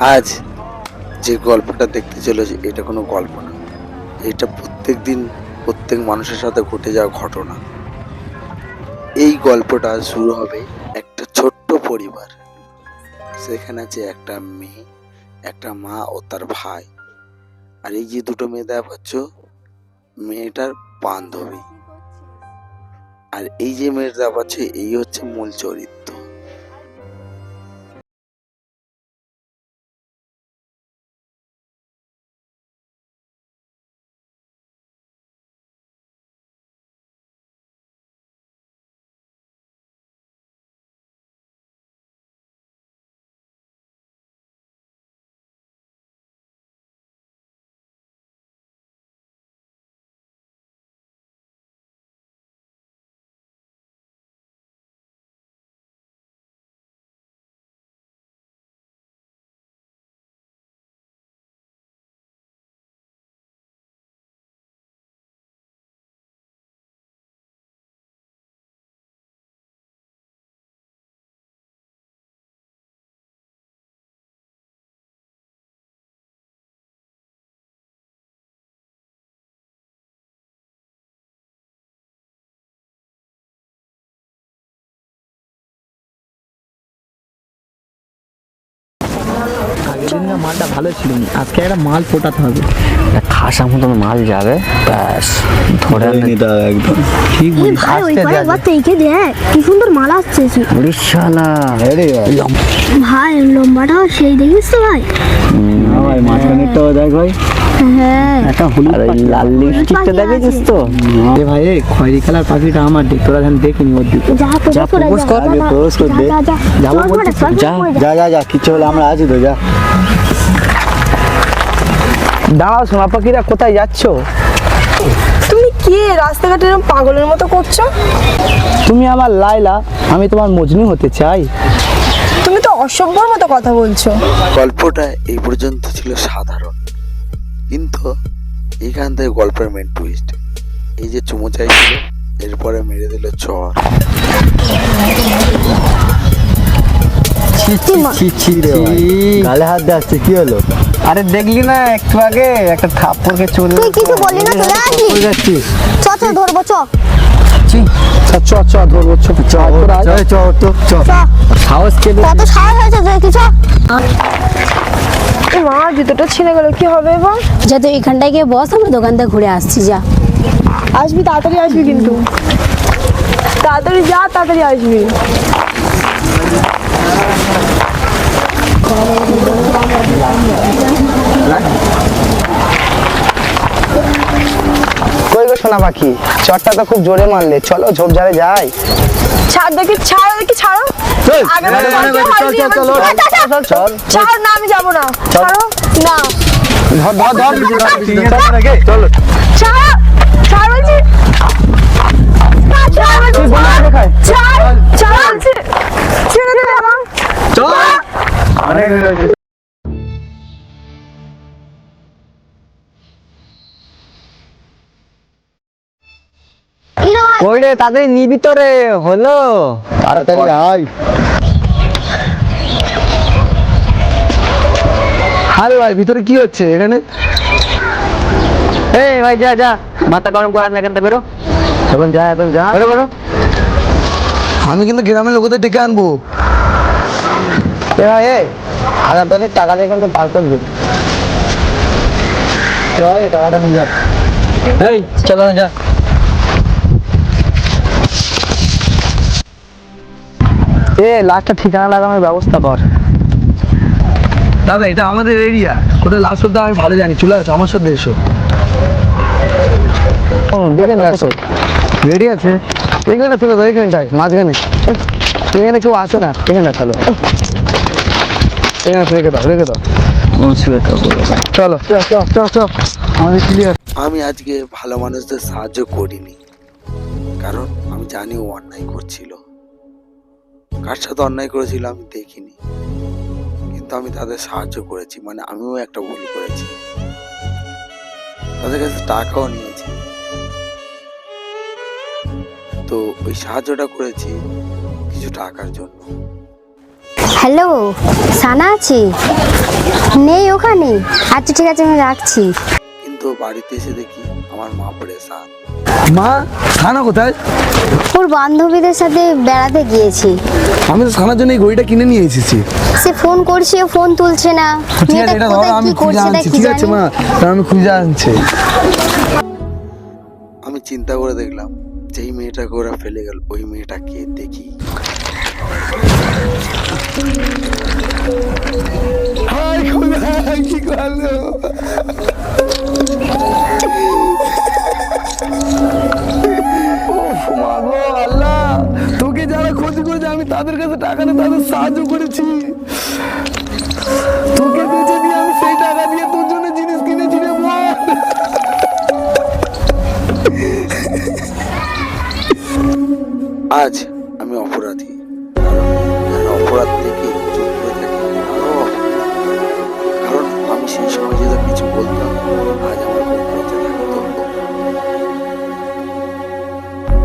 আজ যে গল্পটা দেখতে চলেছে, এটা কোনো গল্প না। এটা প্রত্যেক দিন প্রত্যেক মানুষের সাথে ঘটে যাওয়া ঘটনা। এই গল্পটা শুরু হবে একটা ছোট্ট পরিবার। সেখানে আছে একটা মেয়ে, একটা মা ও তার ভাই। আর এই যে দুটো মেয়ে দেখা পাচ্ছ, মেয়েটার বান্ধবী। আর এই যে মেয়েটা দেখা পাচ্ছ, এই হচ্ছে মূল চরিত্র। আগের না মালটা ভালো ছিল আজকে একটা মাল ফোটাতে হবে। খাসা মতন মাল যাবে ব্যাস ধরে নিতে হবে একদম। ঠিক এই ভাই ওই একবার তো দেখ কি সুন্দর মাল আসছে। উড়িষ্যালা ভাই। লম্বাটাও সেই দেখিস তো ভাই। ভাই মাঝখানেরটাও দেখ ভাই। হ্যাঁ। একটা হলুদ আর লাল লিপস্টিকটা দেখেছিস তো? এ ভাই এই খয়েরি কালার পাখিটা আমার দিক তোরা ধান দেখিনি ওর দিকে যা যা, প্রপোজ কর, আগে propose কর দে। যা যা। যাব চল বলছিস? ঘরে, চল যা, যা যা যা কিচ্ছু হলে আমরা আছি তো যা। দাঁড়াও সোনা পাখিরা কোথায় যাচ্ছ? তুমি কে রাস্তাঘাটে এরকম পাগলের মতো করছ? তুমি আমার লাইলা আমি তোমার মজনু হতে চাই। তুমি তো অসভ্যর মতো কথা বলছো। গল্পটা এই পর্যন্ত ছিল সাধারণ। কিন্তু এখান থেকে গল্পের মেন টুইস্ট এই যে চুমু চাইছিল এরপরে মেরে দিল চর। গালে হাত দিয়ে আসছে কি হলো? আরে দেখলি না একটু আগে একটা থাপ্পড়কে চলে তুই কিছু বললি না চলে আসলি চ চ ধরবো চ। চ চ ধরবো চ। চ চ চ চ সাহস কে কত সাহস হয়েছে কি চ। মা জুতোটা ছিঁড়ে গেল কি হবে এবার? যা তুই এখানটায় গিয়ে বস আমরা দোকান থেকে ঘুরে আসছি যা। আসবি তাড়াতাড়ি আসবি কিন্তু। তাড়াতাড়ি যা তাড়াতাড়ি আসবি। কই গো সোনা পাখি? চটটা তো খুব জোরে মারলে চলো ঝোপঝাড়ে যাই। ছাড় দেখি ছাড়ো দেখি ছাড়ো। চল। না আমি যাব না। ছাড়ো না। চলো। বাবা। চল। অনেক তাদের নিবি তো রে হলো। তাড়াতাড়ি আয়। আরে ভাই ভিতরে কি হচ্ছে এখানে? এই ভাই যা যা। মাথা গরম করার এখান থেকে বেরো। এখন যা এখন যা। বেরো বেরো। আমি কিন্তু গ্রামের লোকদের ডেকে আনব। এ হাজার দশের টাকা দিয়ে কিন্তু পার করবে টাকাটা নিয়ে যা। এই চলো যা। এ লাস্টটা ঠিকানা লাগানোর ব্যবস্থা কর। দাদা এটা আমাদের এরিয়া কোথায় লাস্ট অব্দি আমি ভালো জানি। চলে আসো আমার সাথে এসো। দেখে না আসো। রেডি আছে? এখানে চলে যাও এখানটায় মাঝখানে। এখানে কেউ আসে না এখানে চলো এখানে রেখে দাও রেখে দাও। চলো চল চল চল চল। আমাদের ক্লিয়ার আমি আজকে ভালো মানুষদের সাহায্য করিনি। কারণ আমি জানি ও অন্যায় করছিল। কার সাথে অন্যায় করেছিল আমি দেখিনি। কিন্তু আমি তাদের সাহায্য করেছি। মানে আমিও একটা ভুল করেছি। তাদের কাছে টাকাও নিয়েছি। তো ওই সাহায্যটা করেছি কিছু টাকার জন্য। হ্যালো সানা আছে? নেই ওখানে। আচ্ছা ঠিক আছে আমি রাখছি। কিন্তু বাড়িতে এসে দেখি আমার মা পড়েশান মা সানা কোথায়? ওর বান্ধবীদের সাথে বেড়াতে গিয়েছি। আমি তো সানার জন্য এই ঘড়িটা কিনে নিয়ে এসেছি। সে ফোন করছে ফোন তুলছে না। ঠিক আছে এটা ধরো আমি খুঁজে করছে আনছি। ঠিক আছে মা আমি খুঁজে আনছি। আমি চিন্তা করে দেখলাম যেই মেয়েটাকে ওরা ফেলে গেল ওই মেয়েটাকে দেখি। হাই খোদা কি করল? আজ আমি অপরাধী